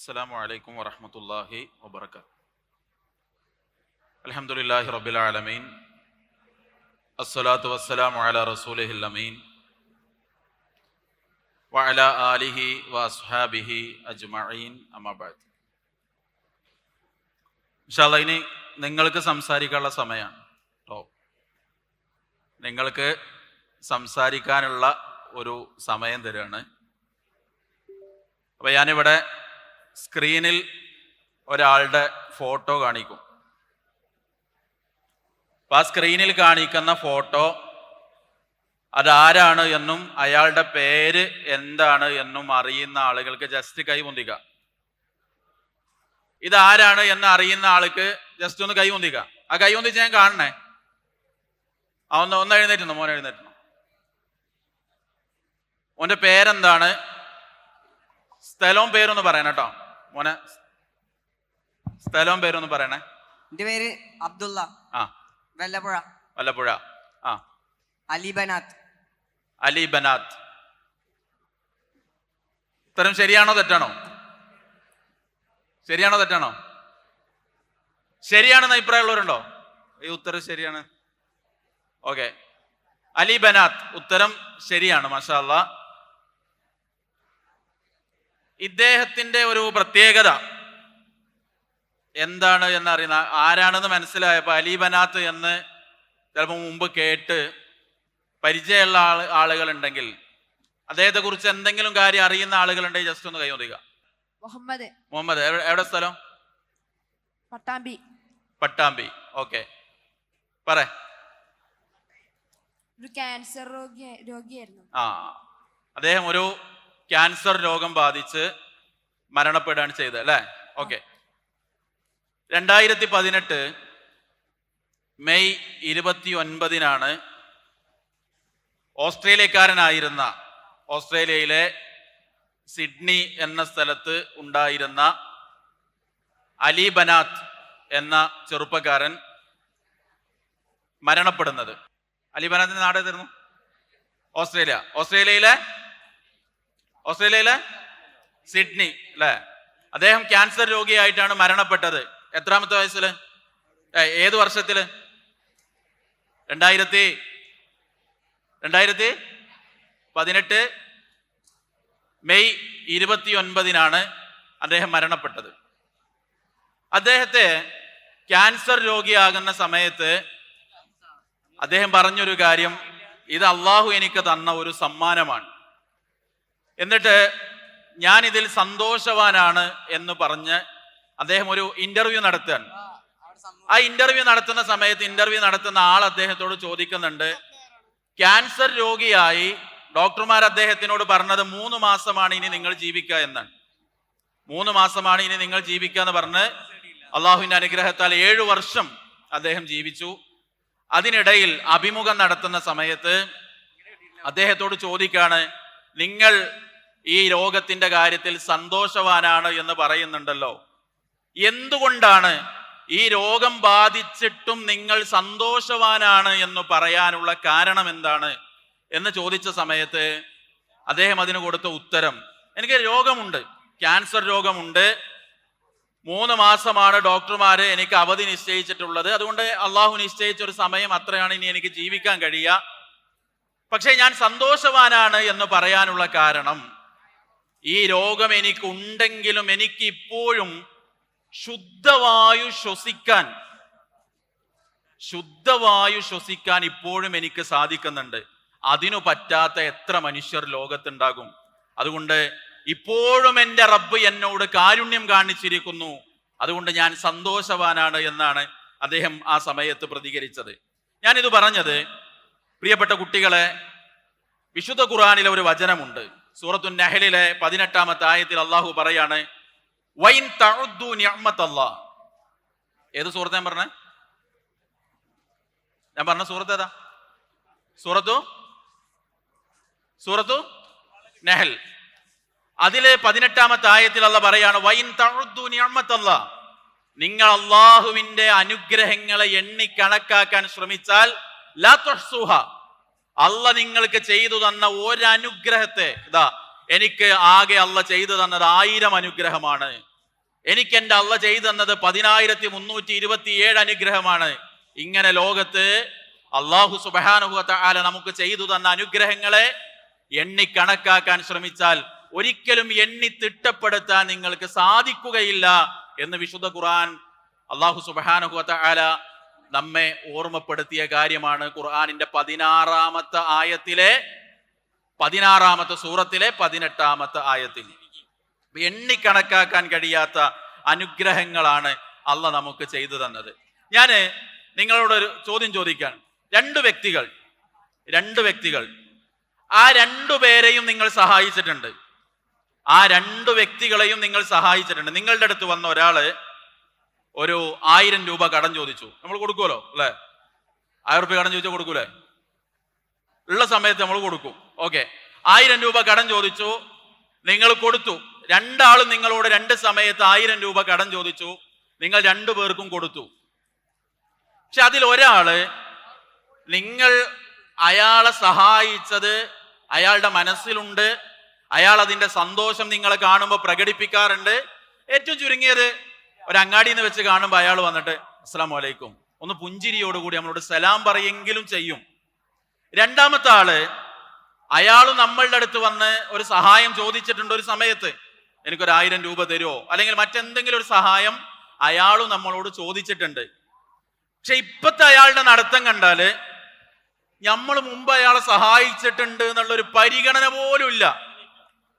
السلام عليكم ورحمة الله وبركاته الحمد لله رب العالمين الصلاة والسلام على رسوله الأمين وعلى آله وأصحابه أجمعين أما بعد ഇൻഷാല്ല ഇനി നിങ്ങൾക്ക് സംസാരിക്കാനുള്ള സമയമാണ് കേട്ടോ നിങ്ങൾക്ക് സംസാരിക്കാനുള്ള ഒരു സമയം തരികയാണ് അപ്പൊ ഞാനിവിടെ സ്ക്രീനിൽ ഒരാളുടെ ഫോട്ടോ കാണിക്കും. അപ്പൊ ആ സ്ക്രീനിൽ കാണിക്കുന്ന ഫോട്ടോ അതാരാണ് എന്നും അയാളുടെ പേര് എന്താണ് എന്നും അറിയുന്ന ആളുകൾക്ക് ജസ്റ്റ് കൈ പൊന്തിക്കുക ഇതാരാണ് എന്ന് അറിയുന്ന ആൾക്ക് ജസ്റ്റ് ഒന്ന് കൈ പൊന്തിക്കുക ആ കൈ പൊന്തിച്ച് ഞാൻ കാണണേ. ആ ഒന്ന് ഒന്ന് എഴുന്നേറ്റുന്നു മോൻ എഴുന്നേറ്റുന്നു ഓന്റെ പേരെന്താണ്? സ്ഥലവും പേരൊന്ന് പറയണം കേട്ടോ. മോനെ സ്ഥലവും പേരൊന്ന് പറയണേ. എന്റെ പേര് അബ്ദുള്ള. ആ. വെല്ലപ്പുഴ. വല്ലപ്പുഴ. ആ. അലിബനാത് അലി ബനാത്ത് ഉത്തരം ശരിയാണോ തെറ്റാണോ? ശരിയാണോ തെറ്റാണോ? ശരിയാണെന്ന് അഭിപ്രായമുള്ളവരുണ്ടോ? ഈ ഉത്തരം ശരിയാണ്. ഓക്കെ. അലി ബനാത്ത് ഉത്തരം ശരിയാണ് മാഷാ ഇദ്ദേഹത്തിന്റെ ഒരു പ്രത്യേകത. എന്താണ് എന്നറിയുന്ന ആരാണെന്ന് മനസ്സിലായപ്പോൾ അലി ബനാത്ത് എന്ന് ചിലപ്പോൾ മുമ്പ് കേട്ട് പരിചയമുള്ള ആൾ ആളുകളുണ്ടെങ്കിൽ അദ്ദേഹത്തെക്കുറിച്ച് അദ്ദേഹത്തെ കുറിച്ച് എന്തെങ്കിലും കാര്യം അറിയുന്ന ആളുകളുണ്ടെങ്കിൽ ജസ്റ്റ് ഒന്ന് കൈവന്നിക മുഹമ്മദ്. മുഹമ്മദ് എവിടെ- എവിടെ സ്ഥലം? പട്ടാമ്പി. പട്ടാമ്പി. ഓക്കെ. പറ. ഒരു ക്യാൻസർ രോഗി രോഗിയായിരുന്നു. ആ. അദ്ദേഹം ഒരു ക്യാൻസർ രോഗം ബാധിച്ച് മരണപ്പെടുകയാണ് ചെയ്തത് അല്ലേ? ഓക്കെ. രണ്ടായിരത്തി പതിനെട്ട് മെയ് ഇരുപത്തി ഒൻപതിനാണ് ഓസ്ട്രേലിയക്കാരനായിരുന്ന ഓസ്ട്രേലിയയിലെ സിഡ്നി എന്ന സ്ഥലത്ത് ഉണ്ടായിരുന്ന അലി ബനാത്ത് എന്ന ചെറുപ്പക്കാരൻ മരണപ്പെടുന്നത്. അലി ബനാത്തിന്റെ നാടേതായിരുന്നു ഓസ്ട്രേലിയ. ഓസ്ട്രേലിയയിലെ ഓസ്ട്രേലിയയിലെ സിഡ്നി അല്ലെ? അദ്ദേഹം ക്യാൻസർ രോഗിയായിട്ടാണ് മരണപ്പെട്ടത്. എത്രാമത്തെ വയസ്സിൽ? ഏത് വർഷത്തിൽ? രണ്ടായിരത്തി രണ്ടായിരത്തി പതിനെട്ട് മെയ് ഇരുപത്തി ഒൻപതിനാണ് അദ്ദേഹം മരണപ്പെട്ടത്. അദ്ദേഹത്തെ ക്യാൻസർ രോഗിയാകുന്ന സമയത്ത് അദ്ദേഹം പറഞ്ഞൊരു കാര്യം ഇത് അള്ളാഹു എനിക്ക് തന്ന ഒരു സമ്മാനമാണ്. എന്നിട്ട് ഞാൻ ഇതിൽ സന്തോഷവാനാണ് എന്ന് പറഞ്ഞ് അദ്ദേഹം ഒരു ഇന്റർവ്യൂ നടത്തുകയാണ്. ആ ഇന്റർവ്യൂ നടത്തുന്ന സമയത്ത് ഇന്റർവ്യൂ നടത്തുന്ന ആൾ അദ്ദേഹത്തോട് ചോദിക്കുന്നുണ്ട് ക്യാൻസർ രോഗിയായി ഡോക്ടർമാർ അദ്ദേഹത്തിനോട് പറഞ്ഞത് മൂന്ന് മാസമാണ് ഇനി നിങ്ങൾ ജീവിക്കുക എന്നാണ്. മൂന്ന് മാസമാണ് ഇനി നിങ്ങൾ ജീവിക്കുക എന്ന് പറഞ്ഞ് അള്ളാഹുവിന്റെ അനുഗ്രഹത്താൽ ഏഴു വർഷം അദ്ദേഹം ജീവിച്ചു. അതിനിടയിൽ അഭിമുഖം നടത്തുന്ന സമയത്ത് അദ്ദേഹത്തോട് ചോദിക്കാണ് നിങ്ങൾ ഈ രോഗത്തിന്റെ കാര്യത്തിൽ സന്തോഷവാനാണ് എന്ന് പറയുന്നുണ്ടല്ലോ. എന്തുകൊണ്ടാണ് ഈ രോഗം ബാധിച്ചിട്ടും നിങ്ങൾ സന്തോഷവാനാണ് എന്ന് പറയാനുള്ള കാരണം എന്താണ്? എന്ന് ചോദിച്ച സമയത്ത് അദ്ദേഹം അതിന് കൊടുത്ത ഉത്തരം എനിക്ക് രോഗമുണ്ട് ക്യാൻസർ രോഗമുണ്ട്. മൂന്ന് മാസമാണ് ഡോക്ടർമാർ എനിക്ക് അവധി നിശ്ചയിച്ചിട്ടുള്ളത്. അതുകൊണ്ട് അള്ളാഹു നിശ്ചയിച്ച ഒരു സമയം അത്രയാണ് ഇനി എനിക്ക് ജീവിക്കാൻ കഴിയുക. പക്ഷേ ഞാൻ സന്തോഷവാനാണ് എന്ന് പറയാനുള്ള കാരണം ഈ രോഗം എനിക്കുണ്ടെങ്കിലും എനിക്ക് ഇപ്പോഴും ശുദ്ധവായു ശ്വസിക്കാൻ ശുദ്ധവായു ശ്വസിക്കാൻ ഇപ്പോഴും എനിക്ക് സാധിക്കുന്നുണ്ട്. അതിനു പറ്റാത്ത എത്ര മനുഷ്യർ ലോകത്തുണ്ടാകും. അതുകൊണ്ട് ഇപ്പോഴും എന്റെ റബ്ബ് എന്നോട് കാരുണ്യം കാണിച്ചിരിക്കുന്നു. അതുകൊണ്ട് ഞാൻ സന്തോഷവാനാണ് എന്നാണ് അദ്ദേഹം ആ സമയത്ത് പ്രതികരിച്ചത്. ഞാനിത് പറഞ്ഞത് പ്രിയപ്പെട്ട കുട്ടികളെ വിശുദ്ധ ഖുറാനിലെ ഒരു വചനമുണ്ട്. സൂറത്തു നഹലിലെ പതിനെട്ടാമത്തെ ആയത്തിൽ അള്ളാഹു പറയാണ് വൈൻ തഴുദ്ദു ഞമ്മത്തല്ലാ ഏത് സൂറത്ത് ഞാൻ പറഞ്ഞേ? ഞാൻ പറഞ്ഞ സൂറത്ത് ഏതാ? സൂറത്തു? സൂറത്തു നെഹൽ. അതിലെ പതിനെട്ടാമത്തെ ആയത്തിൽ അല്ല പറയാണ് വൈൻ തഴുദ്ദു ഞമ്മത്തല്ലാ നിങ്ങൾ അള്ളാഹുവിന്റെ അനുഗ്രഹങ്ങളെ എണ്ണി കണക്കാക്കാൻ ശ്രമിച്ചാൽ ലാ അല്ല നിങ്ങൾക്ക് ചെയ്തു തന്ന ഒരനുഗ്രഹത്തെ ഇതാ എനിക്ക് ആകെ അല്ല ചെയ്തു തന്നത് ആയിരം അനുഗ്രഹമാണ്. എനിക്ക് എന്റെ അല്ല ചെയ്തു തന്നത് പതിനായിരത്തി മുന്നൂറ്റി ഇരുപത്തി ഏഴ് അനുഗ്രഹമാണ്. ഇങ്ങനെ ലോകത്ത് അള്ളാഹു സുബാനുഭവത്തെ ആല നമുക്ക് ചെയ്തു തന്ന അനുഗ്രഹങ്ങളെ എണ്ണി കണക്കാക്കാൻ ശ്രമിച്ചാൽ ഒരിക്കലും എണ്ണി തിട്ടപ്പെടുത്താൻ നിങ്ങൾക്ക് സാധിക്കുകയില്ല എന്ന് വിശുദ്ധ ഖുർആൻ അള്ളാഹു സുബാനുഭവത്തെ ആല നമ്മെ ഓർമ്മപ്പെടുത്തിയ കാര്യമാണ് ഖുർആാനിന്റെ പതിനാറാമത്തെ ആയത്തിലെ പതിനാറാമത്തെ സൂറത്തിലെ പതിനെട്ടാമത്തെ ആയത്തിൽ. എണ്ണി കണക്കാക്കാൻ കഴിയാത്ത അനുഗ്രഹങ്ങളാണ് അല്ല നമുക്ക് ചെയ്തു തന്നത്. ഞാൻ നിങ്ങളോടൊരു ചോദ്യം ചോദിക്കാൻ രണ്ട് വ്യക്തികൾ രണ്ട് വ്യക്തികൾ. ആ രണ്ടു പേരെയും നിങ്ങൾ സഹായിച്ചിട്ടുണ്ട്. ആ രണ്ടു വ്യക്തികളെയും നിങ്ങൾ സഹായിച്ചിട്ടുണ്ട്. നിങ്ങളുടെ അടുത്ത് വന്ന ഒരാൾ ഒരു ആയിരം രൂപ കടം ചോദിച്ചു. നമ്മൾ കൊടുക്കുമല്ലോ അല്ലെ? ആയിരം രൂപ കടം ചോദിച്ചാൽ കൊടുക്കൂലേ? ഉള്ള സമയത്ത് നമ്മൾ കൊടുക്കും. ഓക്കെ. ആയിരം രൂപ കടം ചോദിച്ചു നിങ്ങൾ കൊടുത്തു. രണ്ടാളും നിങ്ങളോട് രണ്ട് സമയത്ത് ആയിരം രൂപ കടം ചോദിച്ചു നിങ്ങൾ രണ്ടു പേർക്കും കൊടുത്തു. പക്ഷെ അതിൽ ഒരാൾ നിങ്ങൾ അയാളെ സഹായിച്ചത് അയാളുടെ മനസ്സിലുണ്ട് അയാൾ അതിന്റെ സന്തോഷം നിങ്ങളെ കാണുമ്പോൾ പ്രകടിപ്പിക്കാറുണ്ട്. ഏറ്റവും ചുരുങ്ങിയത് ഒരു അങ്ങാടിയിൽ വെച്ച് കാണുമ്പോൾ അയാൾ വന്നിട്ട് അസ്സാം വലൈക്കും ഒന്ന് പുഞ്ചിരിയോടുകൂടി നമ്മളോട് സലാം പറയെങ്കിലും ചെയ്യും. രണ്ടാമത്തെ ആൾ അയാൾ നമ്മളുടെ അടുത്ത് വന്ന് ഒരു സഹായം ചോദിച്ചിട്ടുണ്ട് ഒരു സമയത്ത്. എനിക്കൊരു ആയിരം രൂപ തരുമോ അല്ലെങ്കിൽ മറ്റെന്തെങ്കിലും ഒരു സഹായം അയാളും നമ്മളോട് ചോദിച്ചിട്ടുണ്ട്. പക്ഷെ ഇപ്പത്തെ അയാളുടെ നടത്തം കണ്ടാൽ നമ്മൾ മുമ്പ് അയാളെ സഹായിച്ചിട്ടുണ്ട് എന്നുള്ളൊരു പരിഗണന പോലും ഇല്ല.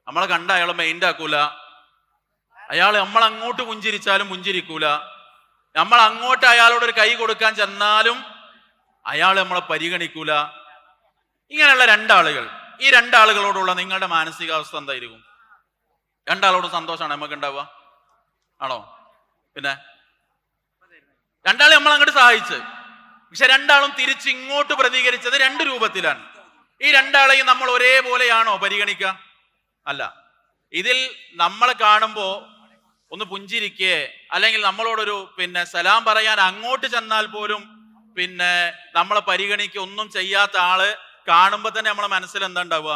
നമ്മളെ കണ്ട അയാളെ മൈൻഡ് ആക്കൂല. അയാൾ നമ്മൾ അങ്ങോട്ട് പുഞ്ചിരിച്ചാലും പുഞ്ചിരിക്കൂല. നമ്മൾ അങ്ങോട്ട് അയാളോട് ഒരു കൈ കൊടുക്കാൻ ചെന്നാലും അയാൾ നമ്മളെ പരിഗണിക്കൂല. ഇങ്ങനെയുള്ള രണ്ടാളുകൾ. ഈ രണ്ടാളുകളോടുള്ള നിങ്ങളുടെ മാനസികാവസ്ഥ എന്തായിരിക്കും? രണ്ടാളോട് സന്തോഷമാണ് നമുക്ക് ഉണ്ടാവുക? ആണോ? പിന്നെ? രണ്ടാളെ നമ്മൾ അങ്ങോട്ട് സഹായിച്ച്. പക്ഷെ രണ്ടാളും തിരിച്ച് ഇങ്ങോട്ട് പ്രതികരിച്ചത് രണ്ട് രൂപത്തിലാണ്. ഈ രണ്ടാളെയും നമ്മൾ ഒരേപോലെയാണോ പരിഗണിക്കുക അല്ല. ഇതിൽ നമ്മൾ കാണുമ്പോ ഒന്ന് പുഞ്ചിരിക്കേ. അല്ലെങ്കിൽ നമ്മളോടൊരു പിന്നെ സലാം പറയാൻ അങ്ങോട്ട് ചെന്നാൽ പോലും പിന്നെ നമ്മളെ പരിഗണിക്ക് ഒന്നും ചെയ്യാത്ത ആൾ കാണുമ്പോൾ തന്നെ നമ്മളെ മനസ്സിൽ എന്താ ഉണ്ടാവുക?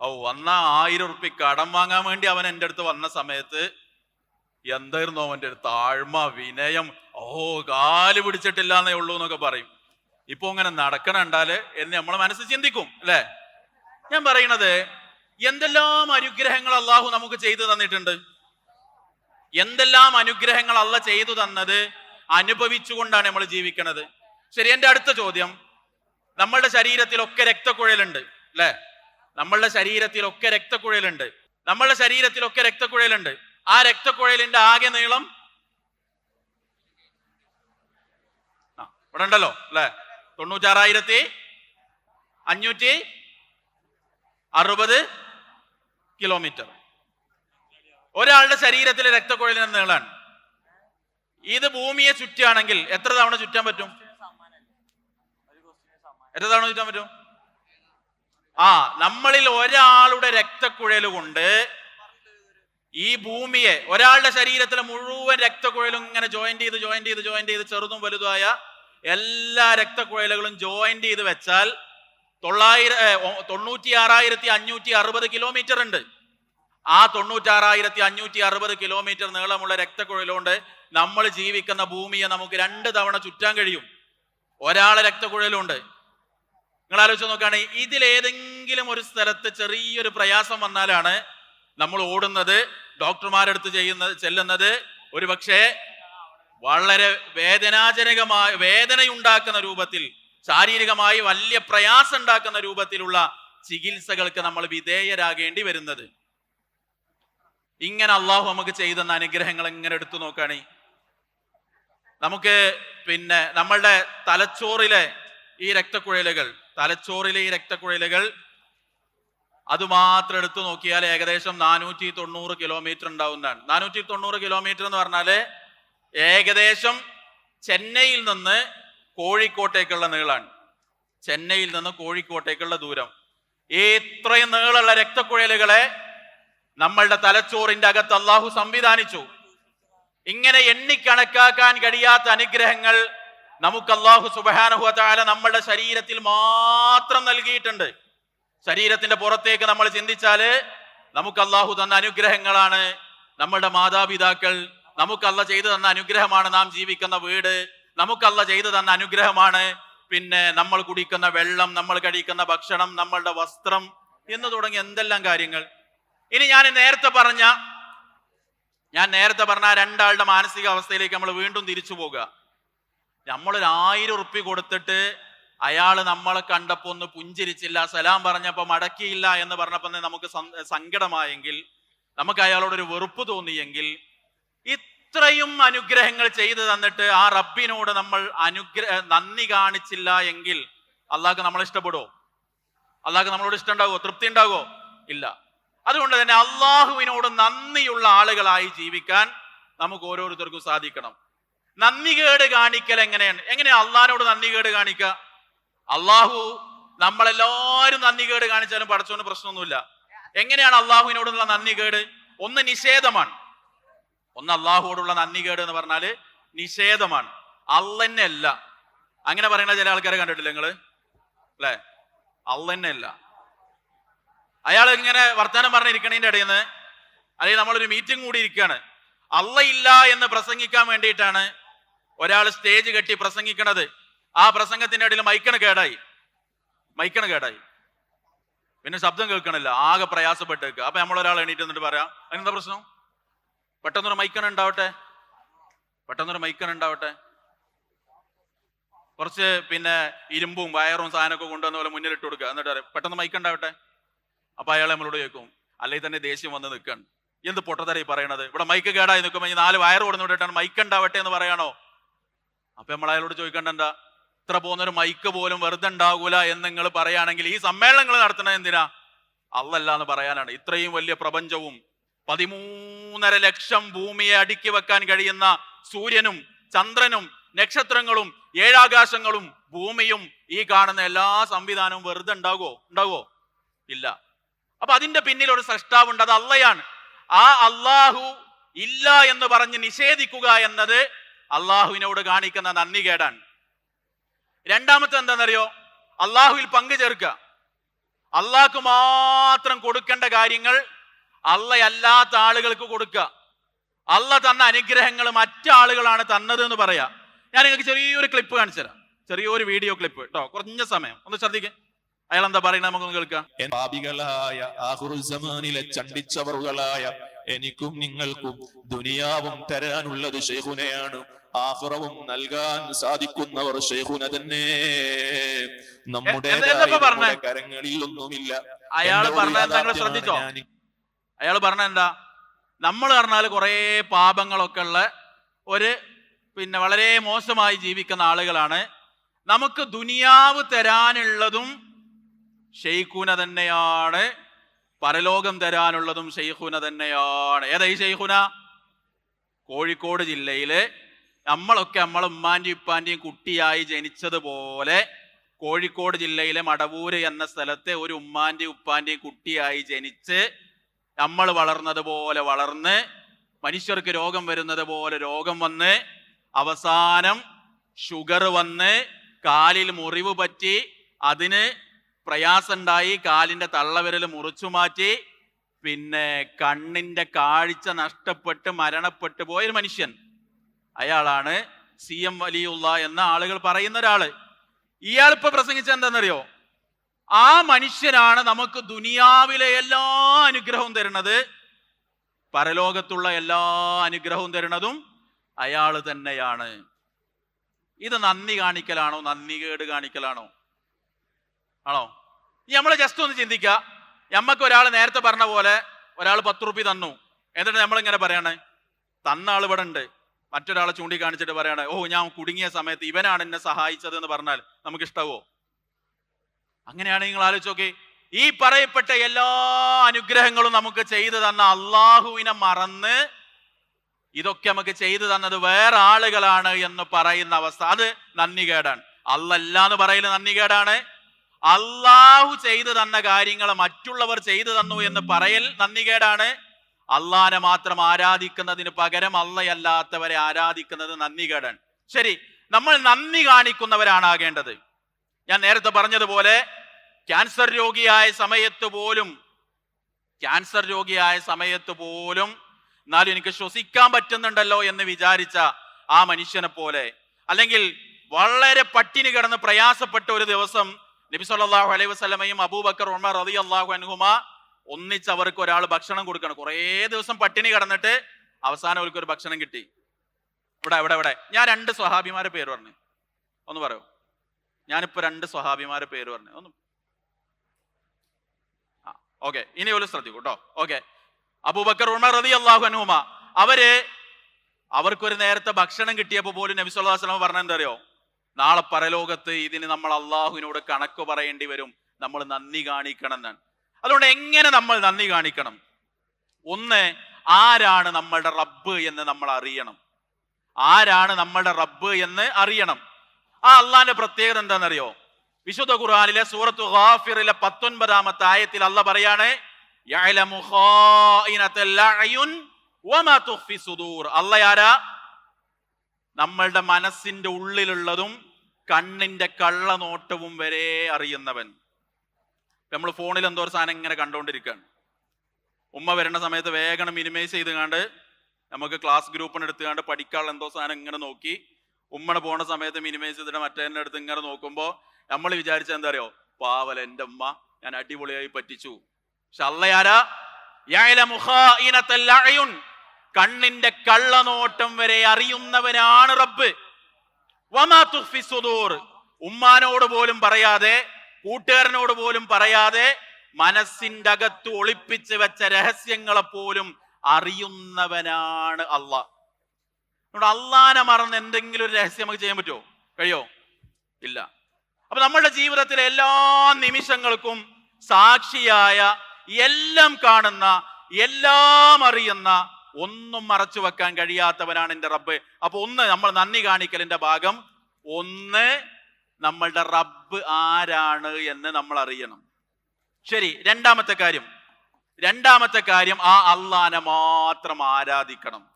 ഓ വന്ന ആയിരം ഉറുപ്പി കടം വാങ്ങാൻ വേണ്ടി അവൻ എന്റെ അടുത്ത് വന്ന സമയത്ത് എന്തായിരുന്നു അവന്റെ ഒരു താഴ്മ വിനയം. ഓ കാൽ പിടിച്ചിട്ടില്ല എന്നേ ഉള്ളൂ എന്നൊക്കെ പറയും. ഇപ്പൊ ഇങ്ങനെ നടക്കണണ്ടാൽ എന്ന് നമ്മളെ മനസ്സ് ചിന്തിക്കും അല്ലേ? ഞാൻ പറയണത് എന്തെല്ലാം അനുഗ്രഹങ്ങൾ അള്ളാഹു നമുക്ക് ചെയ്തു തന്നിട്ടുണ്ട്? എന്തെല്ലാം അനുഗ്രഹങ്ങൾ അല്ല ചെയ്തു തന്നത് അനുഭവിച്ചുകൊണ്ടാണ് നമ്മൾ ജീവിക്കുന്നത് ശരി എന്റെ അടുത്ത ചോദ്യം. നമ്മളുടെ ശരീരത്തിലൊക്കെ രക്തക്കുഴലുണ്ട് അല്ലെ? നമ്മളുടെ ശരീരത്തിലൊക്കെ രക്തക്കുഴലുണ്ട്. നമ്മളുടെ ശരീരത്തിലൊക്കെ രക്തക്കുഴലുണ്ട്. ആ രക്തക്കുഴലിന്റെ ആകെ നീളം? ഇവിടെ ഉണ്ടല്ലോ അല്ലെ? തൊണ്ണൂറ്റാറായിരത്തി അഞ്ഞൂറ്റി അറുപത് കിലോമീറ്റർ ഒരാളുടെ ശരീരത്തിലെ രക്തക്കുഴലിന്റെ നീളാണ് ഇത് ഭൂമിയെ ചുറ്റുകയാണെങ്കിൽ എത്ര തവണ ചുറ്റാൻ പറ്റും? എത്ര തവണ ചുറ്റാൻ പറ്റും? ആ നമ്മളിൽ ഒരാളുടെ രക്തക്കുഴൽ കൊണ്ട് ഈ ഭൂമിയെ ഒരാളുടെ ശരീരത്തിലെ മുഴുവൻ രക്തക്കുഴലും ഇങ്ങനെ ജോയിന്റ് ചെയ്ത് ജോയിന്റ് ചെയ്ത് ജോയിന്റ് ചെയ്ത് ചെറുതും വലുതുമായ എല്ലാ രക്തക്കുഴലുകളും ജോയിന്റ് ചെയ്ത് വെച്ചാൽ തൊള്ളായിരം തൊണ്ണൂറ്റി ആറായിരത്തി അഞ്ഞൂറ്റി അറുപത് കിലോമീറ്റർ ഉണ്ട്. ആ തൊണ്ണൂറ്റാറായിരത്തി അഞ്ഞൂറ്റി അറുപത് കിലോമീറ്റർ നീളമുള്ള രക്തക്കുഴലുകൊണ്ട് നമ്മൾ ജീവിക്കുന്ന ഭൂമിയെ നമുക്ക് രണ്ട് തവണ ചുറ്റാൻ കഴിയും. ഒരാളെ രക്തക്കുഴലുണ്ട്. നിങ്ങൾ ആലോചിച്ച് നോക്കുകയാണെങ്കിൽ ഇതിലേതെങ്കിലും ഒരു സ്ഥലത്ത് ചെറിയൊരു പ്രയാസം വന്നാലാണ് നമ്മൾ ഓടുന്നത് ഡോക്ടർമാരെടുത്ത് ചെയ്യുന്നത് ചെല്ലുന്നത്. ഒരു പക്ഷേ വളരെ വേദനാജനകമായ വേദനയുണ്ടാക്കുന്ന രൂപത്തിൽ ശാരീരികമായി വലിയ പ്രയാസം ഉണ്ടാക്കുന്ന രൂപത്തിലുള്ള ചികിത്സകൾക്ക് നമ്മൾ വിധേയരാകേണ്ടി വരുന്നത്. ഇങ്ങനെ അള്ളാഹു നമുക്ക് ചെയ്തെന്ന അനുഗ്രഹങ്ങൾ ഇങ്ങനെ എടുത്തു നോക്കുകയാണ് നമുക്ക് പിന്നെ നമ്മളുടെ തലച്ചോറിലെ ഈ രക്തക്കുഴലുകൾ തലച്ചോറിലെ ഈ രക്തക്കുഴലുകൾ അത് മാത്രം എടുത്തു നോക്കിയാൽ ഏകദേശം നാനൂറ്റി തൊണ്ണൂറ് കിലോമീറ്റർ ഉണ്ടാവുന്നതാണ്. നാനൂറ്റി തൊണ്ണൂറ് കിലോമീറ്റർ എന്ന് പറഞ്ഞാൽ ഏകദേശം ചെന്നൈയിൽ നിന്ന് കോഴിക്കോട്ടേക്കുള്ള നീളാണ്. ചെന്നൈയിൽ നിന്ന് കോഴിക്കോട്ടേക്കുള്ള ദൂരം. ഇത്രയും നീളമുള്ള രക്തക്കുഴലുകളെ നമ്മളുടെ തലച്ചോറിന്റെ അകത്ത് അള്ളാഹു സംവിധാനിച്ചു. ഇങ്ങനെ എണ്ണിക്കണക്കാക്കാൻ കഴിയാത്ത അനുഗ്രഹങ്ങൾ നമുക്ക് അള്ളാഹു സുബാനുഹുല നമ്മളുടെ ശരീരത്തിൽ മാത്രം നൽകിയിട്ടുണ്ട്. ശരീരത്തിന്റെ പുറത്തേക്ക് നമ്മൾ ചിന്തിച്ചാൽ നമുക്ക് അള്ളാഹു തന്ന അനുഗ്രഹങ്ങളാണ് നമ്മളുടെ മാതാപിതാക്കൾ നമുക്ക് നമുക്കല്ല ചെയ്തു തന്ന അനുഗ്രഹമാണ് നാം ജീവിക്കുന്ന വീട് നമുക്കല്ല ചെയ്തു തന്ന അനുഗ്രഹമാണ്. പിന്നെ നമ്മൾ കുടിക്കുന്ന വെള്ളം നമ്മൾ കഴിക്കുന്ന ഭക്ഷണം നമ്മളുടെ വസ്ത്രം എന്ന് തുടങ്ങിയ എന്തെല്ലാം കാര്യങ്ങൾ? ഇനി ഞാൻ നേരത്തെ പറഞ്ഞ ഞാൻ നേരത്തെ പറഞ്ഞ രണ്ടാളുടെ മാനസിക അവസ്ഥയിലേക്ക് നമ്മൾ വീണ്ടും തിരിച്ചു പോകുക നമ്മളൊരു ആയിരം ഉറുപ്പ്യ കൊടുത്തിട്ട് അയാൾ നമ്മളെ കണ്ടപ്പോ ഒന്ന് പുഞ്ചിരിച്ചില്ല സലാം പറഞ്ഞപ്പോൾ മടക്കിയില്ല എന്ന് പറഞ്ഞപ്പോൾ നമുക്ക് സങ്കടമായെങ്കിൽ നമുക്ക് അയാളോട് ഒരു വെറുപ്പ് തോന്നിയെങ്കിൽ ഇത്രയും അനുഗ്രഹങ്ങൾ ചെയ്തു തന്നിട്ട് ആ റബ്ബിനോട് നമ്മൾ അനുഗ്രഹ നന്ദി കാണിച്ചില്ല എങ്കിൽ അള്ളാഹ്ക്ക് നമ്മളെ ഇഷ്ടപ്പെടുമോ അള്ളാഹ്ക്ക് നമ്മളോട് ഇഷ്ടം ഉണ്ടാകുമോ തൃപ്തി ഉണ്ടാകുമോ ഇല്ല. അതുകൊണ്ട് തന്നെ അള്ളാഹുവിനോട് നന്ദിയുള്ള ആളുകളായി ജീവിക്കാൻ നമുക്ക് ഓരോരുത്തർക്കും സാധിക്കണം. നന്ദികേട് കാണിക്കൽ എങ്ങനെയാണ്? എങ്ങനെയാ അള്ളാഹിനോട് നന്ദികേട് കാണിക്കുക? അള്ളാഹു നമ്മളെല്ലാവരും നന്ദികേട് കാണിച്ചാലും പഠിച്ചോണ്ട് പ്രശ്നമൊന്നുമില്ല. എങ്ങനെയാണ് അള്ളാഹുവിനോടുള്ള നന്ദികേട് ഒന്ന് നിഷേധമാണ്. ഒന്ന് അള്ളാഹുവോടുള്ള നന്ദികേട് എന്ന് പറഞ്ഞാൽ നിഷേധമാണ്. അല്ല അങ്ങനെ പറയുന്ന ചില ആൾക്കാരെ കണ്ടിട്ടില്ല നിങ്ങൾ? അല്ലേ? അല്ല അയാൾ ഇങ്ങനെ വർത്തമാനം പറഞ്ഞിരിക്കണതിന്റെ ഇടയിൽ നിന്ന് അല്ലെങ്കിൽ നമ്മളൊരു മീറ്റിംഗ് കൂടി ഇരിക്കുകയാണ്. അള്ള ഇല്ല എന്ന് പ്രസംഗിക്കാൻ വേണ്ടിയിട്ടാണ് ഒരാൾ സ്റ്റേജ് കെട്ടി പ്രസംഗിക്കണത്. ആ പ്രസംഗത്തിന്റെ ഇടയിൽ മൈക്കണ് കേടായി. മൈക്കണ് കേടായി. പിന്നെ ശബ്ദം കേൾക്കണില്ല. ആകെ പ്രയാസപ്പെട്ട് നിൽക്കുക അപ്പൊ നമ്മളൊരാൾ എണീറ്റ് എന്നിട്ട് പറയാം അതിനെന്താ പ്രശ്നം? പെട്ടെന്നൊരു മൈക്കൺ ഉണ്ടാവട്ടെ? പെട്ടെന്നൊരു മൈക്കൺ ഉണ്ടാവട്ടെ? കുറച്ച് പിന്നെ ഇരുമ്പും വയറും സാധനമൊക്കെ കൊണ്ടുവന്ന പോലെ മുന്നിലിട്ട് കൊടുക്കുക. എന്നിട്ട് പറയാം പെട്ടെന്ന് മൈക്ക് ഉണ്ടാവട്ടെ? അപ്പൊ അയാൾ നമ്മളോട് ചോദിക്കും അല്ലെങ്കിൽ തന്നെ ദേഷ്യം വന്ന് നിൽക്കണം? എന്ത് പൊട്ടത്തരായി പറയണത്? ഇവിടെ മൈക്ക് കേടായി നിൽക്കുമ്പോൾ ഈ നാല് വയർ കൊടുന്ന് വിട്ടിട്ടാണ് മൈക്ക് ഉണ്ടാവട്ടെ എന്ന് പറയണോ? അപ്പൊ നമ്മൾ അയാളോട് ചോദിക്കേണ്ട എന്താ? ഇത്ര പോകുന്നൊരു മൈക്ക് പോലും വെറുതെ ഉണ്ടാകൂല എന്ന് നിങ്ങൾ പറയുകയാണെങ്കിൽ ഈ സമ്മേളനങ്ങൾ നടത്തണത് എന്തിനാ? അല്ലല്ല എന്ന് പറയാനാണ്. ഇത്രയും വലിയ പ്രപഞ്ചവും പതിമൂന്നര ലക്ഷം ഭൂമിയെ അടുക്കി വെക്കാൻ കഴിയുന്ന സൂര്യനും ചന്ദ്രനും നക്ഷത്രങ്ങളും ഏഴാകാശങ്ങളും ഭൂമിയും ഈ കാണുന്ന എല്ലാ സംവിധാനവും വെറുതെ ഉണ്ടാകുമോ ഉണ്ടാകുമോ ഇല്ല. അപ്പൊ അതിന്റെ പിന്നിൽ ഒരു സൃഷ്ടാവുണ്ട് അത് അള്ളയാണ്. ആ അള്ളാഹു ഇല്ല എന്ന് പറഞ്ഞ് നിഷേധിക്കുക എന്നത് അള്ളാഹുവിനോട് കാണിക്കുന്ന നന്ദി കേടാണ്. രണ്ടാമത്തെ എന്താണെന്നറിയോ? അള്ളാഹുവിൽ പങ്കു ചേർക്കുക. അള്ളാഹ്ക്ക് മാത്രം കൊടുക്കേണ്ട കാര്യങ്ങൾ അള്ളയല്ലാത്ത ആളുകൾക്ക് കൊടുക്കുക. അള്ള തന്ന അനുഗ്രഹങ്ങൾ മറ്റാളുകളാണ് തന്നത് എന്ന് പറയാ. ഞാൻ നിങ്ങൾക്ക് ചെറിയൊരു ക്ലിപ്പ് കാണിച്ചു തരാം ചെറിയൊരു വീഡിയോ ക്ലിപ്പ് കേട്ടോ കുറഞ്ഞ സമയം. ഒന്ന് ശ്രദ്ധിക്കേ. അയാൾ എന്താ പറയുന്നത് നമുക്കൊന്ന് കേൾക്കാം? പാപികളായ ആഹുറുസമാനിലെ ചണ്ടിച്ചവറുകളായ എനിക്കും നിങ്ങൾക്കും ദുനിയാവും തരാനുള്ളത് ഷെയ്ഖുനയാണ് ആഹുറവും നൽകാൻ സാധിക്കുന്നവർ ഷെയ്ഖുന തന്നെ. നമ്മുടെ കരങ്ങളിൽ ഒന്നുമില്ല അയാൾ പറഞ്ഞ? ശ്രദ്ധിച്ചോ? അയാൾ പറഞ്ഞ എന്താ? നമ്മൾ പറഞ്ഞാൽ കുറേ പാപങ്ങളൊക്കെ ഉള്ള ഒരു പിന്നെ വളരെ മോശമായി ജീവിക്കുന്ന ആളുകളാണ്. നമുക്ക് ദുനിയാവ് തരാനുള്ളതും ഷെയ്ഖുന തന്നെയാണ് പരലോകം തരാനുള്ളതും ഷെയ്ഖുന തന്നെയാണ്. ഏതാ ഈ ഷെയ്ഖുന? കോഴിക്കോട് ജില്ലയിൽ നമ്മളൊക്കെ നമ്മളെ ഉമ്മാന്റെയും ഉപ്പാന്റെയും കുട്ടിയായി ജനിച്ചതുപോലെ കോഴിക്കോട് ജില്ലയിലെ മടവൂര് എന്ന സ്ഥലത്തെ ഒരു ഉമ്മാന്റെയും ഉപ്പാന്റെയും കുട്ടിയായി ജനിച്ച് നമ്മൾ വളർന്നതുപോലെ വളർന്ന് മനുഷ്യർക്ക് രോഗം വരുന്നത് പോലെ രോഗം വന്ന് അവസാനം ഷുഗർ വന്ന് കാലിൽ മുറിവ് പറ്റി അതിന് പ്രയാസമുണ്ടായി കാലിന്റെ തള്ളവിരൽ മുറിച്ചു മാറ്റി പിന്നെ കണ്ണിന്റെ കാഴ്ച നഷ്ടപ്പെട്ട് മരണപ്പെട്ടു പോയൊരു മനുഷ്യൻ. അയാളാണ് സി എം വലിയുള്ള എന്ന ആളുകൾ പറയുന്ന ഒരാൾ. ഇയാൾ ഇപ്പൊ പ്രസംഗിച്ച എന്താണെന്നറിയോ? ആ മനുഷ്യനാണ് നമുക്ക് ദുനിയാവിലെ എല്ലാ അനുഗ്രഹവും തരുന്നത്. പരലോകത്തുള്ള എല്ലാ അനുഗ്രഹവും തരുന്നതും അയാൾ തന്നെയാണ്. ഇത് നന്ദി കാണിക്കലാണോ? നന്ദികേട് കാണിക്കലാണോ? ആണോ? നമ്മൾ ജസ്റ്റ് ഒന്ന് ചിന്തിക്കുക നമ്മക്ക് ഒരാൾ നേരത്തെ പറഞ്ഞ പോലെ ഒരാൾ പത്ത് റുപ്യ തന്നു. എന്നിട്ട് നമ്മൾ ഇങ്ങനെ പറയാണ് തന്ന ആൾ ഇവിടെ ഉണ്ട്. മറ്റൊരാളെ ചൂണ്ടിക്കാണിച്ചിട്ട് പറയാണ് ഓ ഞാൻ കുടുങ്ങിയ സമയത്ത് ഇവനാണ് എന്നെ സഹായിച്ചത് എന്ന് പറഞ്ഞാൽ നമുക്ക് ഇഷ്ടാവോ? അങ്ങനെയാണ് നിങ്ങൾ ആലോചിച്ച് നോക്കി. ഈ പറയപ്പെട്ട എല്ലാ അനുഗ്രഹങ്ങളും നമുക്ക് ചെയ്തു തന്ന അള്ളാഹുവിനെ മറന്ന് ഇതൊക്കെ നമുക്ക് ചെയ്തു തന്നത് വേറെ ആളുകളാണ് എന്ന് പറയുന്ന അവസ്ഥ. അത് നന്ദികേടാണ്. അല്ലല്ല എന്ന് പറയുന്നത് നന്ദികേടാണ്. അള്ളാഹു ചെയ്തു തന്ന കാര്യങ്ങൾ മറ്റുള്ളവർ ചെയ്തു തന്നു എന്ന് പറയൽ നന്ദികേടാണ്. അള്ളാനെ മാത്രം ആരാധിക്കുന്നതിന് പകരം അള്ളയല്ലാത്തവരെ ആരാധിക്കുന്നത് നന്ദികേടാണ്. ശരി നമ്മൾ നന്ദി കാണിക്കുന്നവരാണാകേണ്ടത്. ഞാൻ നേരത്തെ പറഞ്ഞതുപോലെ ക്യാൻസർ രോഗിയായ സമയത്ത് പോലും ക്യാൻസർ രോഗിയായ സമയത്ത് പോലും എന്നാലും എനിക്ക് ശ്വസിക്കാൻ പറ്റുന്നുണ്ടല്ലോ എന്ന് വിചാരിച്ച ആ മനുഷ്യനെ പോലെ അല്ലെങ്കിൽ വളരെ പട്ടിണി കിടന്ന് പ്രയാസപ്പെട്ട ഒരു ദിവസം നബി സല്ലല്ലാഹു അലൈഹി വസല്ലമയും അബൂബക്കർ ഉമർ റളിയല്ലാഹു അൻഹുമ ഒന്നിച്ച് അവർക്ക് ഒരാൾ ഭക്ഷണം കൊടുക്കണം. കുറേ ദിവസം പട്ടിണി കടന്നിട്ട് അവസാനം അവർക്ക് ഒരു ഭക്ഷണം കിട്ടി. ഇവിടെ ഇവിടെ ഇവിടെ. ഞാൻ രണ്ട് സ്വഹാബിമാരെ പേര് പറഞ്ഞു. ഒന്ന് പറയോ. ഞാനിപ്പോ രണ്ട് സ്വഹാബിമാരെ പേര് പറഞ്ഞു. ഒന്ന് ഓക്കെ. ഇനി ഒരു ശ്രദ്ധിക്കൂ കേട്ടോ ഓക്കെ. അബൂബക്കർ ഉമർ റതി അള്ളാഹു അനുഹുമ അവർ അവർക്കൊരു നേരത്തെ ഭക്ഷണം കിട്ടിയപ്പോ പോലും നബി അലൈഹി വസല്ലം പറഞ്ഞ എന്താ അറിയോ? നാളെ പരലോകത്ത് ഇതിന് നമ്മൾ അള്ളാഹുവിനോട് കണക്ക് പറയേണ്ടി വരും. നമ്മൾ നന്ദി കാണിക്കണം എന്നാണ്. അതുകൊണ്ട് എങ്ങനെ നമ്മൾ നന്ദി കാണിക്കണം? ഒന്ന് ആരാണ് നമ്മളുടെ റബ്ബ് എന്ന് നമ്മൾ അറിയണം. ആരാണ് നമ്മളുടെ റബ്ബ് എന്ന് അറിയണം. ആ അള്ളാന്റെ പ്രത്യേകത എന്താണെന്നറിയോ? വിശുദ്ധ ഖുർആാനിലെ സൂറത്ത് ഖാഫിറിലെ പത്തൊൻപതാമത്തെ ആയത്തിൽ അല്ല പറയാണ് അല്ല ആരാ നമ്മളുടെ മനസ്സിന്റെ ഉള്ളിലുള്ളതും കണ്ണിന്റെ കള്ളനോട്ടവും വരെ അറിയുന്നവൻ. നമ്മൾ ഫോണിൽ എന്തോ ഒരു സാധനം ഇങ്ങനെ കണ്ടുകൊണ്ടിരിക്കുകയാണ് ഉമ്മ വരുന്ന സമയത്ത് വേഗം മിനിമൈസ് ചെയ്ത് കണ്ട് നമുക്ക് ക്ലാസ് ഗ്രൂപ്പിന് എടുത്തുകൊണ്ട് പഠിക്കാനുള്ള എന്തോ സാധനം ഇങ്ങനെ നോക്കി. ഉമ്മണ പോണ സമയത്ത് മിനിമൈസ് ചെയ്തിട്ട് മറ്റേ അടുത്ത് ഇങ്ങനെ നോക്കുമ്പോൾ നമ്മൾ വിചാരിച്ച എന്താ അറിയോ? പാവല എന്റെ ഉമ്മ ഞാൻ അടിപൊളിയായി പറ്റിച്ചു. പക്ഷെ അള്ളയാരാ. കണ്ണിന്റെ കള്ളനോട്ടം വരെ അറിയുന്നവനാണ് റബ്ബ്. ഉമ്മാനോട് പോലും പറയാതെ കൂട്ടുകാരനോട് പോലും പറയാതെ മനസ്സിന്റെ അകത്ത് ഒളിപ്പിച്ച് വെച്ച രഹസ്യങ്ങളെ പോലും അറിയുന്നവനാണ് അള്ളാ. നമ്മുടെ അള്ളാനെ മറന്ന് എന്തെങ്കിലും ഒരു രഹസ്യം നമുക്ക് ചെയ്യാൻ പറ്റുമോ? കഴിയോ? ഇല്ല. അപ്പൊ നമ്മുടെ ജീവിതത്തിലെ എല്ലാ നിമിഷങ്ങൾക്കും സാക്ഷിയായ എല്ലാം കാണുന്ന എല്ലാം അറിയുന്ന ഒന്നും മറച്ചു വെക്കാൻ കഴിയാത്തവനാണ് എന്റെ റബ്ബ്. അപ്പോൾ ഒന്ന് നമ്മൾ നന്ദി കാണിക്കലിന്റെ ഭാഗം. ഒന്ന് നമ്മളുടെ റബ്ബ് ആരാണ് എന്ന് നമ്മൾ അറിയണം. ശരി രണ്ടാമത്തെ കാര്യം. രണ്ടാമത്തെ കാര്യം ആ അള്ളാനെ മാത്രം ആരാധിക്കണം.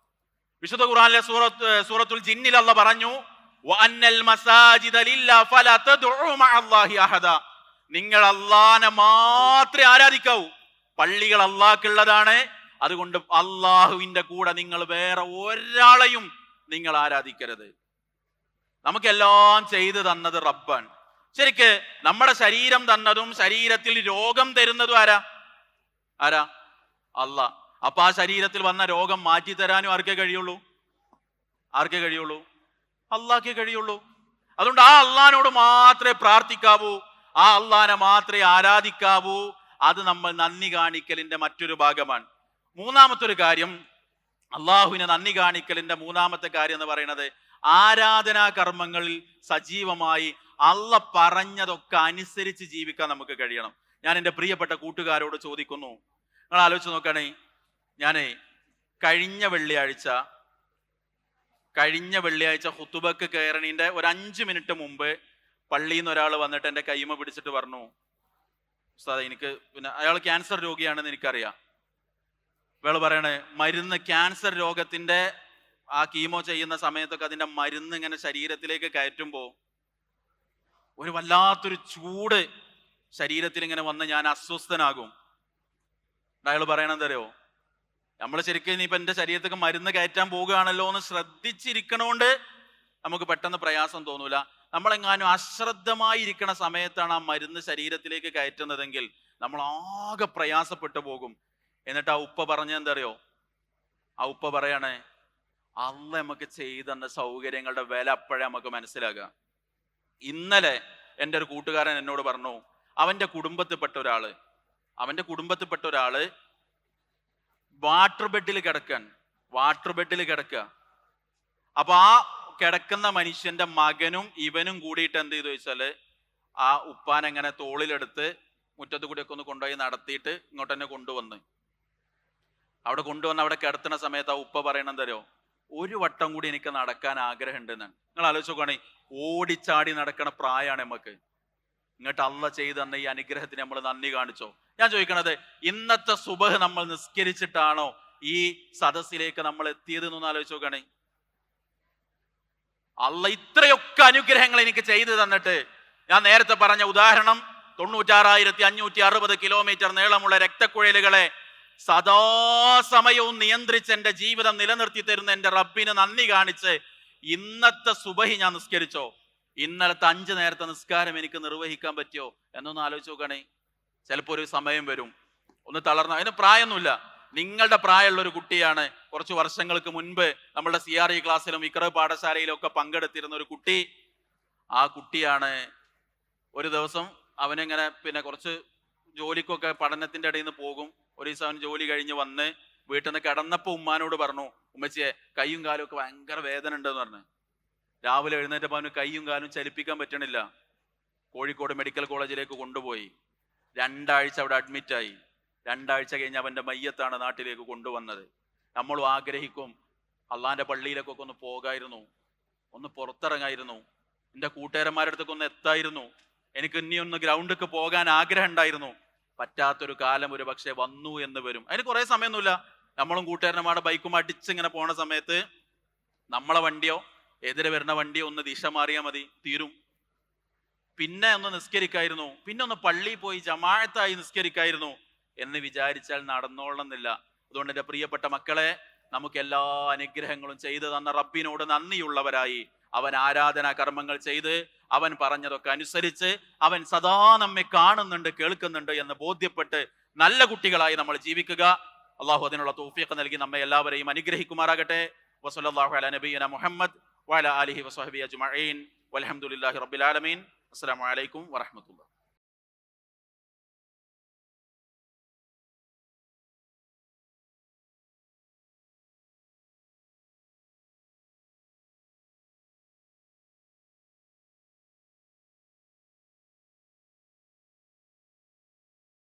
വിശുദ്ധ ഖുർആനിലെ സൂറത്ത് സൂറത്തുൽ ജിന്നിൽ അല്ല പറഞ്ഞു. നിങ്ങൾ അള്ളാനെ മാത്രമേ ആരാധിക്കാവൂ. പള്ളികൾ അള്ളാഹ്ക്കുള്ളതാണ് അതുകൊണ്ട് അള്ളാഹുവിന്റെ കൂടെ നിങ്ങൾ വേറെ ഒരാളെയും നിങ്ങൾ ആരാധിക്കരുത്. നമുക്കെല്ലാം ചെയ്തു തന്നത് റബ്ബാണ്. ശരിക്ക് നമ്മുടെ ശരീരം തന്നതും ശരീരത്തിൽ രോഗം തരുന്നതും ആരാ? ആരാ? അല്ല അപ്പൊ ആ ശരീരത്തിൽ വന്ന രോഗം മാറ്റി തരാനും ആർക്കേ കഴിയുള്ളൂ? ആർക്കേ കഴിയുള്ളൂ? അള്ളാഹ്ക്കേ കഴിയുള്ളൂ. അതുകൊണ്ട് ആ അള്ളഹാനോട് മാത്രമേ പ്രാർത്ഥിക്കാവൂ. ആ അള്ളഹാനെ മാത്രമേ ആരാധിക്കാവൂ. അത് നമ്മൾ നന്ദി കാണിക്കലിന്റെ മറ്റൊരു ഭാഗമാണ്. മൂന്നാമത്തെ ഒരു കാര്യം അള്ളാഹുവിനെ നന്ദി കാണിക്കലിന്റെ മൂന്നാമത്തെ കാര്യം എന്ന് പറയുന്നത് ആരാധനാ കർമ്മങ്ങളിൽ സജീവമായി അള്ള പറഞ്ഞതൊക്കെ അനുസരിച്ച് ജീവിക്കാൻ നമുക്ക് കഴിയണം. ഞാൻ എന്റെ പ്രിയപ്പെട്ട കൂട്ടുകാരോട് ചോദിക്കുന്നു. നിങ്ങൾ ആലോചിച്ച് നോക്കണേ ഞാനേ കഴിഞ്ഞ വെള്ളിയാഴ്ച കഴിഞ്ഞ വെള്ളിയാഴ്ച ഹുത്തുബക്ക് കയറണീന്റെ ഒരു അഞ്ച് മിനിറ്റ് മുമ്പ് പള്ളിയിൽ നിന്ന് ഒരാൾ വന്നിട്ട് എന്റെ കൈമ പിടിച്ചിട്ട് പറഞ്ഞു ഉസ്താദ് എനിക്ക് പിന്നെ അയാൾ ക്യാൻസർ രോഗിയാണെന്ന് എനിക്കറിയാം. അയാൾ പറയണേ മരുന്ന് ക്യാൻസർ രോഗത്തിന്റെ ആ കീമോ ചെയ്യുന്ന സമയത്തൊക്കെ അതിന്റെ മരുന്ന് ഇങ്ങനെ ശരീരത്തിലേക്ക് കയറ്റുമ്പോൾ ഒരു വല്ലാത്തൊരു ചൂട് ശരീരത്തിൽ ഇങ്ങനെ വന്ന് ഞാൻ അസ്വസ്ഥനാകും. അയാൾ പറയണെന്തറിയോ നമ്മൾ ശരിക്കും ഇനിയിപ്പോൾ എന്റെ ശരീരത്തേക്ക് മരുന്ന് കയറ്റാൻ പോവുകയാണല്ലോ എന്ന് ശ്രദ്ധിച്ചിരിക്കണോണ്ട് നമുക്ക് പെട്ടെന്ന് പ്രയാസം തോന്നൂല. നമ്മളെങ്ങാനും അശ്രദ്ധമായി ഇരിക്കുന്ന സമയത്താണ് ആ മരുന്ന് ശരീരത്തിലേക്ക് കയറ്റുന്നതെങ്കിൽ നമ്മൾ ആകെ പ്രയാസപ്പെട്ടു പോകും. എന്നിട്ട് ആ ഉപ്പ പറഞ്ഞ എന്തറിയോ? ആ ഉപ്പ പറയണേ അല്ല നമുക്ക് ചെയ്തെന്ന സൗകര്യങ്ങളുടെ വില അപ്പോഴേ നമുക്ക് മനസ്സിലാകുക ഇന്നലെ എന്റെ ഒരു കൂട്ടുകാരൻ എന്നോട് പറഞ്ഞു അവന്റെ കുടുംബത്തിൽപ്പെട്ട ഒരാൾ അവന്റെ കുടുംബത്തിൽപ്പെട്ട ഒരാൾ വാട്ടർ ബെഡിൽ കിടക്കാൻ വാട്ടർ ബെഡിൽ കിടക്കുക. അപ്പൊ ആ കിടക്കുന്ന മനുഷ്യന്റെ മകനും ഇവനും കൂടിയിട്ട് എന്ത് ചെയ്തു വെച്ചാൽ ആ ഉപ്പാൻ എങ്ങനെ തോളിലെടുത്ത് മുറ്റത്ത് കൂടിയൊക്കെ ഒന്ന് കൊണ്ടുപോയി നടത്തിയിട്ട് ഇങ്ങോട്ട് തന്നെ കൊണ്ടുവന്ന്. അവിടെ കൊണ്ടുവന്ന് അവിടെ കിടത്തുന്ന സമയത്ത് ആ ഉപ്പ പറയണെന്തരോ ഒരു വട്ടം കൂടി എനിക്ക് നടക്കാൻ ആഗ്രഹം എന്നാണ് നിങ്ങൾ ആലോചിച്ച് നോക്കുകയാണെ ഓടിച്ചാടി നടക്കണ പ്രായമാണ് നമുക്ക് ഇങ്ങോട്ട് അല്ല ചെയ്ത് തന്ന ഈ അനുഗ്രഹത്തിന് നമ്മൾ നന്ദി കാണിച്ചോ? ഞാൻ ചോദിക്കണത് ഇന്നത്തെ സുബഹ് നമ്മൾ നിസ്കരിച്ചിട്ടാണോ ഈ സദസ്സിലേക്ക് നമ്മൾ എത്തിയത് എന്നൊന്ന് ആലോചിച്ച് നോക്കണേ അല്ല ഇത്രയൊക്കെ അനുഗ്രഹങ്ങൾ എനിക്ക് ചെയ്തു തന്നിട്ട് ഞാൻ നേരത്തെ പറഞ്ഞ ഉദാഹരണം തൊണ്ണൂറ്റാറായിരത്തി അഞ്ഞൂറ്റി അറുപത് കിലോമീറ്റർ നീളമുള്ള രക്തക്കുഴലുകളെ സദാസമയവും നിയന്ത്രിച്ച് എന്റെ ജീവിതം നിലനിർത്തി തരുന്ന എന്റെ റബ്ബിന് നന്ദി കാണിച്ച് ഇന്നത്തെ സുബഹി ഞാൻ നിസ്കരിച്ചോ? ഇന്നലത്തെ അഞ്ച് നേരത്തെ നിസ്കാരം എനിക്ക് നിർവഹിക്കാൻ പറ്റിയോ? എന്നൊന്ന് ആലോചിച്ച് നോക്കണേ ചിലപ്പോൾ ഒരു സമയം വരും. ഒന്ന് തളർന്ന. അതിന് പ്രായമൊന്നുമില്ല. നിങ്ങളുടെ പ്രായമുള്ള ഒരു കുട്ടിയാണ്. കുറച്ച് വർഷങ്ങൾക്ക് മുൻപ് നമ്മുടെ സി ആർ ഇ ക്ലാസ്സിലും ഇക്ര പാഠശാലയിലും ഒക്കെ പങ്കെടുത്തിരുന്ന ഒരു കുട്ടി. ആ കുട്ടിയാണ് ഒരു ദിവസം അവനിങ്ങനെ പിന്നെ കുറച്ച് ജോലിക്കൊക്കെ പഠനത്തിന്റെ ഇടയിൽ നിന്ന് പോകും. ഒരു ദിവസം അവൻ ജോലി കഴിഞ്ഞ് വന്ന് വീട്ടിൽ നിന്ന് കിടന്നപ്പോൾ ഉമ്മാനോട് പറഞ്ഞു ഉമ്മച്ചിയെ കൈയും കാലും ഒക്കെ ഭയങ്കര വേദന ഉണ്ടെന്ന് പറഞ്ഞു. രാവിലെ എഴുന്നേറ്റപ്പോൾ അവന് കൈയും കാലും ചലിപ്പിക്കാൻ പറ്റണില്ല. കോഴിക്കോട് മെഡിക്കൽ കോളേജിലേക്ക് കൊണ്ടുപോയി. രണ്ടാഴ്ച അവിടെ അഡ്മിറ്റായി രണ്ടാഴ്ച കഴിഞ്ഞ് അവന്റെ മയ്യത്താണ് നാട്ടിലേക്ക് കൊണ്ടുവന്നത്. നമ്മളും ആഗ്രഹിക്കും അള്ളാന്റെ പള്ളിയിലേക്കൊക്കെ ഒന്ന് പോകായിരുന്നു. ഒന്ന് പുറത്തിറങ്ങായിരുന്നു. എന്റെ കൂട്ടുകാരന്മാരുടെ അടുത്തൊക്കെ ഒന്ന് എത്തായിരുന്നു. എനിക്ക് ഇനി ഒന്ന് ഗ്രൗണ്ടിലേക്ക് പോകാൻ ആഗ്രഹം ഉണ്ടായിരുന്നു. പറ്റാത്തൊരു കാലം ഒരു പക്ഷേ വന്നു എന്ന് വരും. അതിന് കുറേ സമയമൊന്നുമില്ല. നമ്മളും കൂട്ടുകാരന്മാരുടെ ബൈക്കും അടിച്ച് ഇങ്ങനെ പോണ സമയത്ത് നമ്മളെ വണ്ടിയോ എതിരെ വരുന്ന വണ്ടിയോ ഒന്ന് ദിശ മാറിയാൽ മതി തീരും. പിന്നെ ഒന്ന് നിസ്കരിക്കായിരുന്നു. പിന്നെ ഒന്ന് പള്ളിയിൽ പോയി ജമാഴത്തായി നിസ്കരിക്കായിരുന്നു എന്ന് വിചാരിച്ചാൽ നടന്നോളണമെന്നില്ല. അതുകൊണ്ട് എന്റെ പ്രിയപ്പെട്ട മക്കളെ നമുക്ക് എല്ലാ അനുഗ്രഹങ്ങളും ചെയ്തു തന്ന റബ്ബിനോട് നന്ദിയുള്ളവരായി. അവൻ ആരാധനാ കർമ്മങ്ങൾ ചെയ്ത് അവൻ പറഞ്ഞതൊക്കെ അനുസരിച്ച് അവൻ സദാ നമ്മെ കാണുന്നുണ്ട് കേൾക്കുന്നുണ്ട് എന്ന് ബോധ്യപ്പെട്ട് നല്ല കുട്ടികളായി നമ്മൾ ജീവിക്കുക. അള്ളാഹു അതിനുള്ള തോഫിയൊക്കെ നൽകി നമ്മെ എല്ലാവരെയും അനുഗ്രഹിക്കുമാറാകട്ടെ. നബിയ്യന മുഹമ്മദ് വഅലാ ആലിഹി വസഹബി അജ്മഈൻ. വലഹമുല്ലാഹി റബ്ബിൽ ആലമീൻ. അസ്സലാമു അലൈക്കും